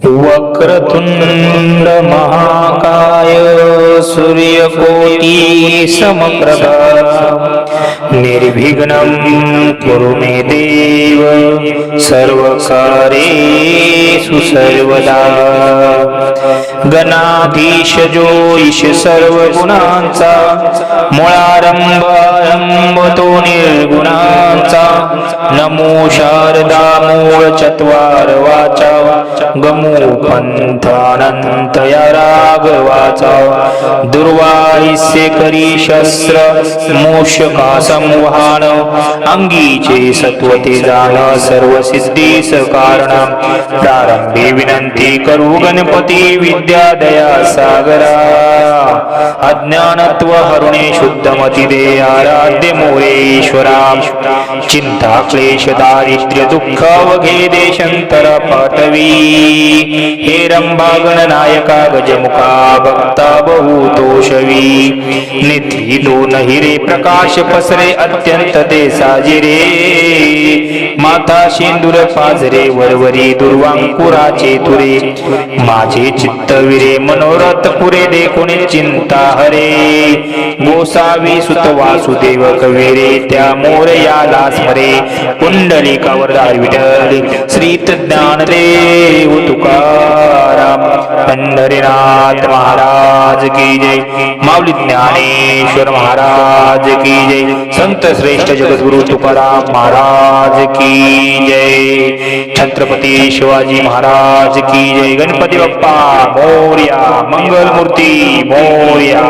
वक्रतुंड महाकाय सूर्यकोटी समप्रभा निर्विघ्नं कुरु मे देव सर्वकारेषु सर्वदा। गणाधीश जो ईश सर्व गुणांचा मुळारंभ आरंभ तो निर्गुणांचा। नमो शारदा मूळ चत्वार गमू पंथानंत या राघवाचा दुर्वाहिस्य करी शस्त्र मोषका संवहान अंगीचे सत्वते जाण सर्व सिद्धीस कारण प्रारंभी विनंती करू गणपती विद्यादया सागरा। अज्ञानत्व हरुणे शुद्धमती दे आराध्य मोरेश्वरा। चिंता क्लेश दारिद्र्य दुःख अवघे देशंतर पाठवी हे रंभागण नायका गजमुखा भक्ता बहुतोषवी। निधी दोन हिरे प्रकाश पसरे अत्यंत देसाजिरे माथा माता शेंदूर पाजरे वरवरी दुर्वांकुराचे तुरे माझे चित्त विरे मनोरथ पुरे देखुने चिंता हरे गोसावी सुत वासुदेव कविरे त्या मोर याला स्मरे कुंडली कवरदार विठल श्रीत ज्ञानदेव महाराज की जय। माऊली ज्ञानेश्वर महाराज की जय। संत श्रेष्ठ जगद्गुरु तुकाराम महाराज की जय। छत्रपती शिवाजी महाराज की जय। गणपती बाप्पा मोर्या मंगल मूर्ती मोर्या।